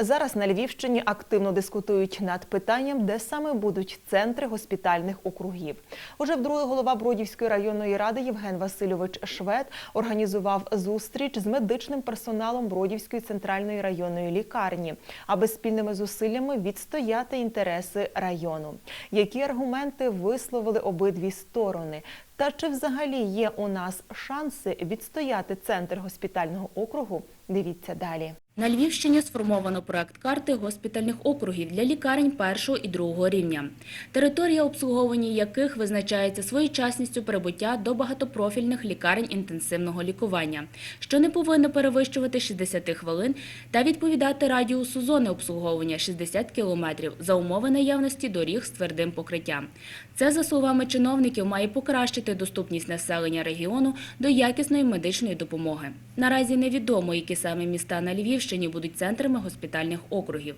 Зараз на Львівщині активно дискутують над питанням, де саме будуть центри госпітальних округів. Уже вдруге голова Бродівської районної ради Євген Васильович Швед організував зустріч з медичним персоналом Бродівської центральної районної лікарні, аби спільними зусиллями відстояти інтереси району. Які аргументи висловили обидві сторони? Та чи взагалі є у нас шанси відстояти центр госпітального округу? Дивіться далі. На Львівщині сформовано проект карти госпітальних округів для лікарень першого і другого рівня, територія обслуговування яких визначається своєчасністю прибуття до багатопрофільних лікарень інтенсивного лікування, що не повинно перевищувати 60 хвилин та відповідати радіусу зони обслуговування 60 кілометрів за умови наявності доріг з твердим покриттям. Це, за словами чиновників, має покращити доступність населення регіону до якісної медичної допомоги. Наразі невідомо, які саме міста на Львівщині будуть центрами госпітальних округів.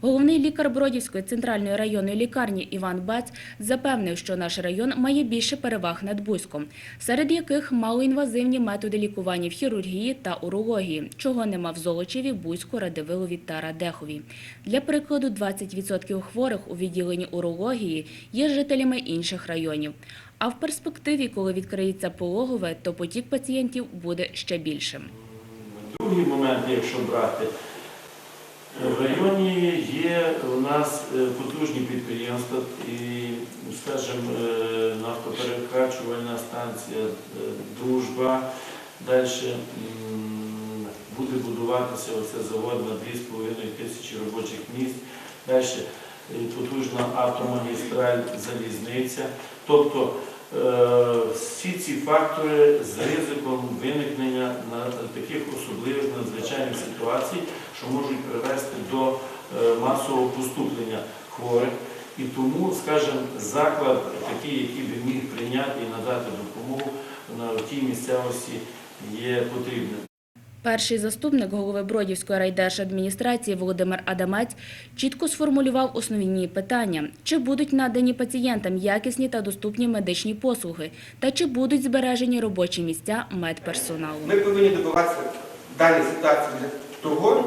Головний лікар Бродівської центральної районної лікарні Іван Бац запевнив, що наш район має більше переваг над Бузьком, серед яких малоінвазивні методи лікування в хірургії та урології, чого нема в Золочеві, Бузьку, Радивилові та Радехові. Для прикладу, 20% хворих у відділенні урології є жителями інших районів. А в перспективі, коли відкриється пологове, то потік пацієнтів буде ще більшим. Другий момент, якщо брати, в районі є у нас е, потужні підприємства і, скажімо, е, нафтоперекачувальна станція е, Дружба. Далі буде будуватися оце завод на 2,5 тисячі робочих місць. Далі потужна автомагістраль, залізниця. Тобто е, всі ці фактори з ризиком виникнення надзвичайних ситуацій, що можуть привести до е, масового поступлення хворих. І тому, скажімо, заклад такий, який би міг прийняти і надати допомогу на тій місцевості є потрібним. Перший заступник голови Бродівської райдержадміністрації Володимир Адамець чітко сформулював основні питання: чи будуть надані пацієнтам якісні та доступні медичні послуги, та чи будуть збережені робочі місця медперсоналу. Ми повинні добиватися в даній ситуації для того,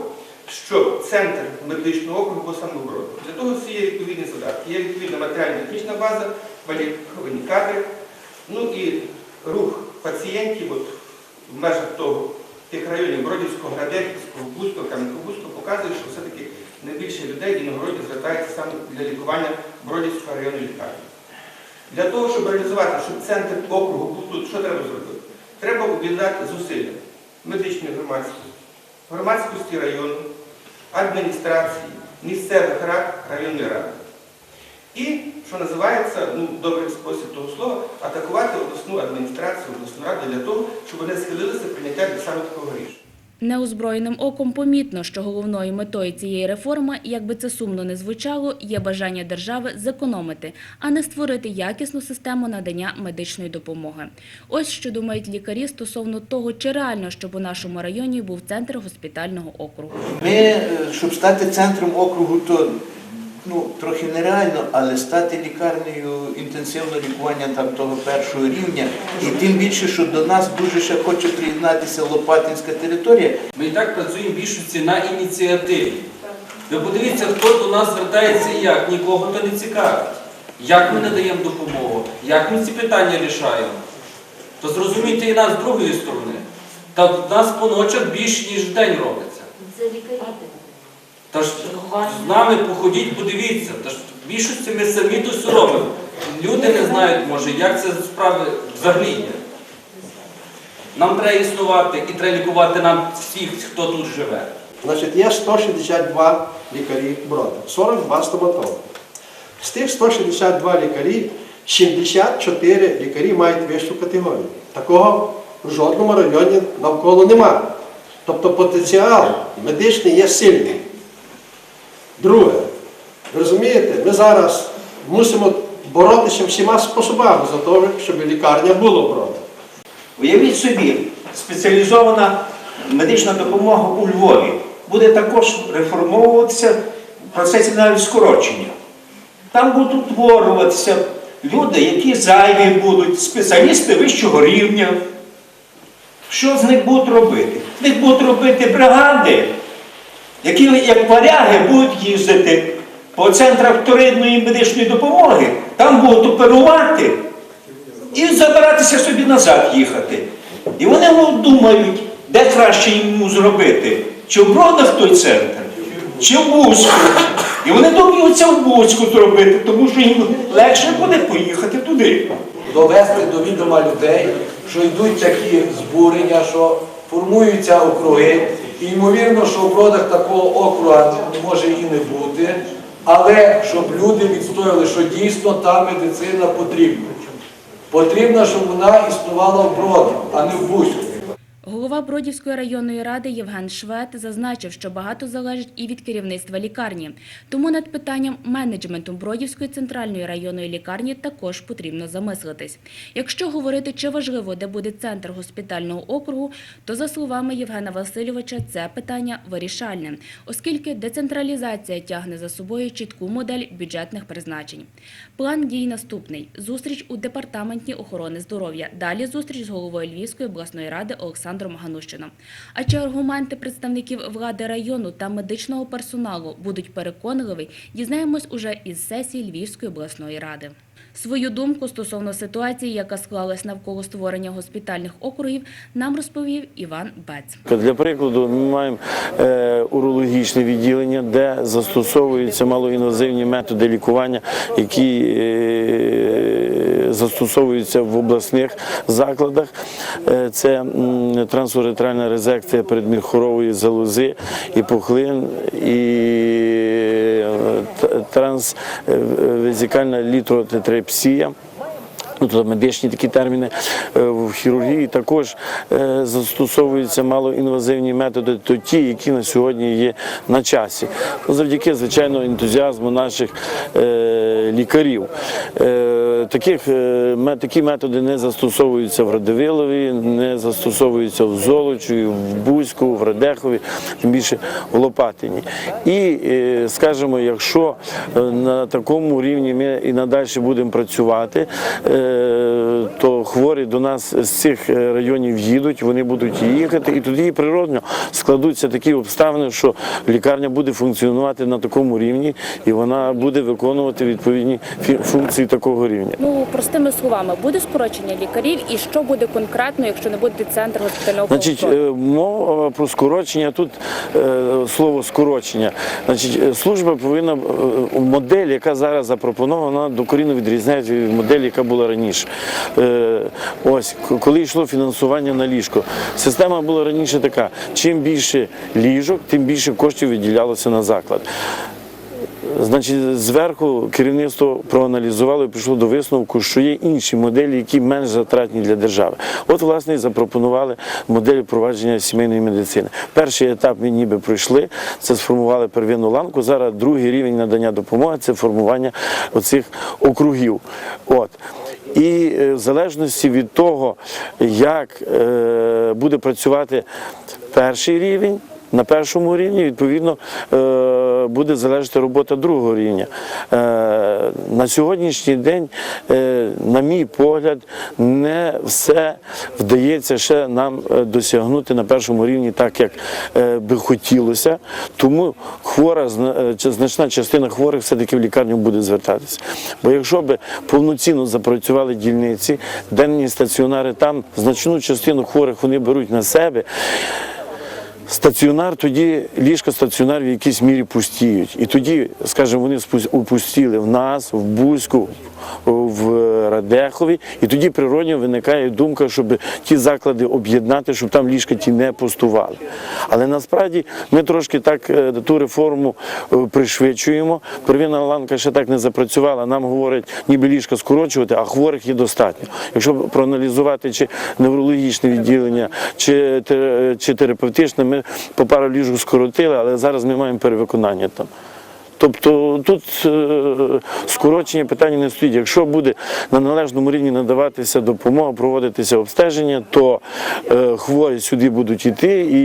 щоб центр медичного округу саме в Для того всі є відповідні задатки. Є відповідна матеріально-технічна база, кваліфіковані кадри, ну і рух пацієнтів от, в межах того, тих районів Бродівського, Градехівського, Бузького, Кам'янко-Бузького показує, що все-таки найбільше людей і нагороді звертаються саме для лікування Бродівської районної лікарні. Для того, щоб реалізувати, щоб центр округу був тут, що треба зробити? Треба об'єднати зусилля медичної громадськості, громадськості району, адміністрації, місцевих рад районної ради. І, що називається, ну, добрий спосіб того слова, атакувати обласну адміністрацію, обласну раду для того, щоб вони схилилися прийняття саме такого рішення. Неозброєним оком помітно, що головною метою цієї реформи, як би це сумно не звучало, є бажання держави зекономити, а не створити якісну систему надання медичної допомоги. Ось що думають лікарі стосовно того, чи реально, щоб у нашому районі був центр госпітального округу. Ми, е, щоб стати центром округу, то ну, трохи нереально, але стати лікарнею інтенсивного лікування там того першого рівня, і тим більше, що до нас дуже ще хоче приєднатися Лопатинська територія. Ми і так працюємо більшості на ініціативі. Ви подивіться, хто до нас звертається і як, нікого то не цікавить. Як ми надаємо допомогу, як ми ці питання рішаємо. То зрозумійте і нас з другої сторони. Та в нас по ночах більш ніж день робиться. Це лікарі. Та ж з нами походіть, подивіться. Та ж в більшості ми самі то все робимо. Люди не знають, може, як це справи взагалі є. Нам треба існувати і треба лікувати нам всіх, хто тут живе. Значить, є 162 лікарі брода, 42 стоматологи. З тих 162 лікарі 74 лікарі мають вищу категорію. Такого в жодному районі навколо немає. Тобто потенціал медичний є сильний. Друге, розумієте, ми зараз мусимо боротися всіма способами за те, щоб лікарня була брода. Уявіть собі, спеціалізована медична допомога у Львові буде також реформовуватися в процесі навіть скорочення. Там будуть утворюватися люди, які зайві будуть, спеціалісти вищого рівня. Що з них будуть робити? З них будуть робити бригади які як варяги будуть їздити по центрах вторинної медичної допомоги, там будуть оперувати і забиратися собі назад їхати. І вони думають, де краще йому зробити, чи в Бродах той центр, чи в Бузьку. І вони доб'ються в Бузьку зробити, тому що їм легше буде поїхати туди. довести до відома людей, що йдуть такі збурення, що формуються округи. І ймовірно, що в бродах такого округа може і не бути, але щоб люди відстояли, що дійсно та медицина потрібна. Потрібно, щоб вона існувала в бродах, а не в Бузьку. Голова Бродівської районної ради Євген Швед зазначив, що багато залежить і від керівництва лікарні. Тому над питанням менеджменту Бродівської центральної районної лікарні також потрібно замислитись. Якщо говорити, чи важливо, де буде центр госпітального округу, то за словами Євгена Васильовича, це питання вирішальне, оскільки децентралізація тягне за собою чітку модель бюджетних призначень. План дій наступний: зустріч у департаменті охорони здоров'я. Далі зустріч з головою Львівської обласної ради Олександром Ганущином. А чи аргументи представників влади району та медичного персоналу будуть переконливі, дізнаємось уже із сесії Львівської обласної ради. Свою думку стосовно ситуації, яка склалась навколо створення госпітальних округів, нам розповів Іван Бец. Для прикладу, ми маємо е, урологічне відділення, де застосовуються малоінвазивні методи лікування, які е, застосовуються в обласних закладах. Е, це трансуретральна резекція передміхорової залози і пухлин, і трансвезікальна літротетрепсія. Ну, то медичні такі терміни Е, в хірургії також е, застосовуються малоінвазивні методи, то ті, які на сьогодні є на часі. Ну, завдяки, звичайно, ентузіазму наших е, лікарів. Таких, такі методи не застосовуються в Радивилові, не застосовуються в Золочі, в Бузьку, в Радехові, тим більше в Лопатині. І, скажімо, якщо на такому рівні ми і надалі будемо працювати, то хворі до нас з цих е, районів їдуть, вони будуть їхати, і тоді природно складуться такі обставини, що лікарня буде функціонувати на такому рівні, і вона буде виконувати відповідні функції такого рівня. Ну простими словами, буде скорочення лікарів, і що буде конкретно, якщо не буде центр госпітального? Значить, е, мова про скорочення тут е, слово скорочення. Значить, служба повинна модель, яка зараз запропонована, докорінно відрізняється від моделі, яка була раніше. Е, Ось коли йшло фінансування на ліжко, система була раніше така: чим більше ліжок, тим більше коштів виділялося на заклад. Значить, зверху керівництво проаналізувало і прийшло до висновку, що є інші моделі, які менш затратні для держави. От, власне, і запропонували модель впровадження сімейної медицини. Перший етап ми ніби пройшли, це сформували первинну ланку. Зараз другий рівень надання допомоги це формування оцих округів. От. І е, в залежності від того, як е, буде працювати перший рівень, на першому рівні, відповідно, е, буде залежати робота другого рівня. Е, На сьогоднішній день, е, на мій погляд, не все вдається ще нам досягнути на першому рівні так, як би хотілося. Тому хвора, значна частина хворих все-таки в лікарню буде звертатися. Бо якщо б повноцінно запрацювали дільниці, денні стаціонари, там значну частину хворих вони беруть на себе. Стаціонар тоді ліжка стаціонар в якійсь мірі пустіють. І тоді, скажімо, вони упустили в нас, в Бузьку, в Радехові, і тоді природньо виникає думка, щоб ті заклади об'єднати, щоб там ліжка ті не пустували. Але насправді ми трошки так е, ту реформу е, пришвидшуємо. Первинна ланка ще так не запрацювала. Нам говорять, ніби ліжка скорочувати, а хворих є достатньо. Якщо проаналізувати чи неврологічне відділення, чи, чи терапевтичне, ми по пару ліжок скоротили, але зараз ми маємо перевиконання там. Тобто тут е, скорочення питання не стоїть. Якщо буде на належному рівні надаватися допомога, проводитися обстеження, то е, хворі сюди будуть йти і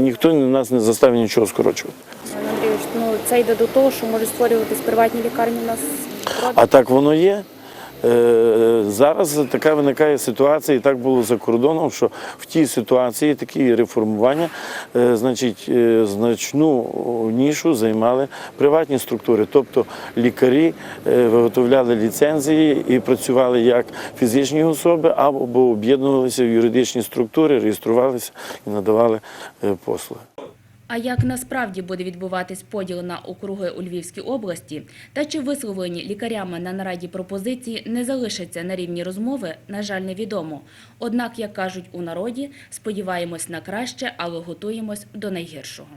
ніхто нас не заставить нічого скорочувати. Андрійович, ну це йде до того, що може створюватись приватні лікарні у нас. А так воно є. Е, Зараз така виникає ситуація, і так було за кордоном, що в тій ситуації такі реформування, е, значить, е, значну нішу займали приватні структури, тобто лікарі виготовляли ліцензії і працювали як фізичні особи або об'єднувалися в юридичні структури, реєструвалися і надавали послуги. А як насправді буде відбуватись поділ на округи у Львівській області, та чи висловлені лікарями на нараді пропозиції не залишаться на рівні розмови, на жаль, невідомо. Однак, як кажуть у народі, сподіваємось на краще, але готуємось до найгіршого.